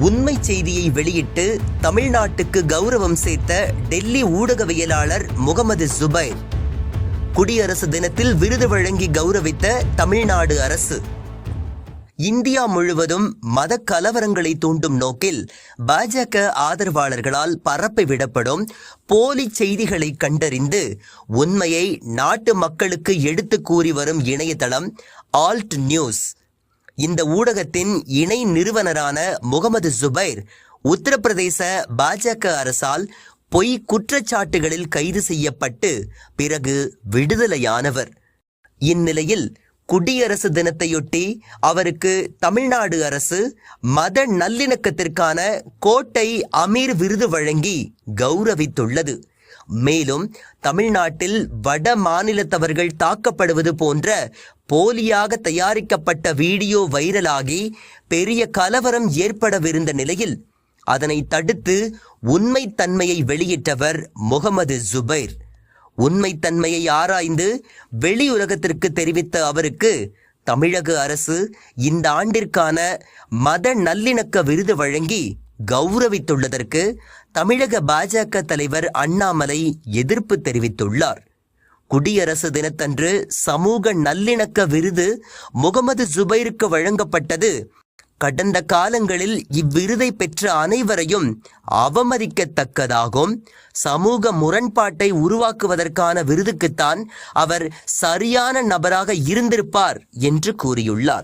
உண்மை செய்தியை வெளியிட்டு தமிழ்நாட்டுக்கு கௌரவம் சேர்த்த டெல்லி ஊடகவியலாளர் முகமது ஜுபைர். குடியரசு தினத்தில் விருது வழங்கி கௌரவித்த தமிழ்நாடு அரசு. இந்தியா முழுவதும் மத கலவரங்களை தூண்டும் நோக்கில் பாஜக ஆதரவாளர்களால் பரப்பி விடப்படும் போலி செய்திகளை கண்டறிந்து உண்மையை நாட்டு மக்களுக்கு எடுத்து கூறி வரும் இணையதளம் ஆல்ட் நியூஸ் இந்த ஊடகத்தின் இணை நிறுவனரான முகமது ஜுபைர் உத்தரப்பிரதேச பாஜக அரசால் பொய் குற்றச்சாட்டுகளில் கைது செய்யப்பட்டு பிறகு விடுதலையானவர். இந்நிலையில் குடியரசு தினத்தையொட்டி அவருக்கு தமிழ்நாடு அரசு மத நல்லிணக்கத்திற்கான கோட்டை அமீர் விருது வழங்கி கௌரவித்துள்ளது. மேலும் தமிழ்நாட்டில் வட மாநிலத்தவர்கள் தாக்கப்படுவது போன்ற போலியாக தயாரிக்கப்பட்ட வீடியோ வைரலாகி பெரிய கலவரம் ஏற்படவிருந்த நிலையில் அதனை தடுத்து உண்மைத்தன்மையை வெளியிட்டவர் முகமது ஜுபைர். உண்மைத்தன்மையை ஆராய்ந்து வெளியுலகத்திற்கு தெரிவித்த அவருக்கு தமிழக அரசு இந்த ஆண்டிற்கான மத நல்லிணக்க விருது வழங்கி கௌரவித்துள்ளதற்கு தமிழக பாஜக தலைவர் அண்ணாமலை எதிர்ப்பு தெரிவித்துள்ளார். குடியரசு தினத்தன்று சமூக நல்லிணக்க விருது முகமது ஜுபைருக்கு வழங்கப்பட்டது. கடந்த காலங்களில் இவ்விருதை பெற்ற அனைவரையும் அவமதிக்கத்தக்கதாகும். சமூக முரண்பாட்டை உருவாக்குவதற்கான விருதுக்குத்தான் அவர் சரியான நபராக இருந்திருப்பார் என்று கூறியுள்ளார்.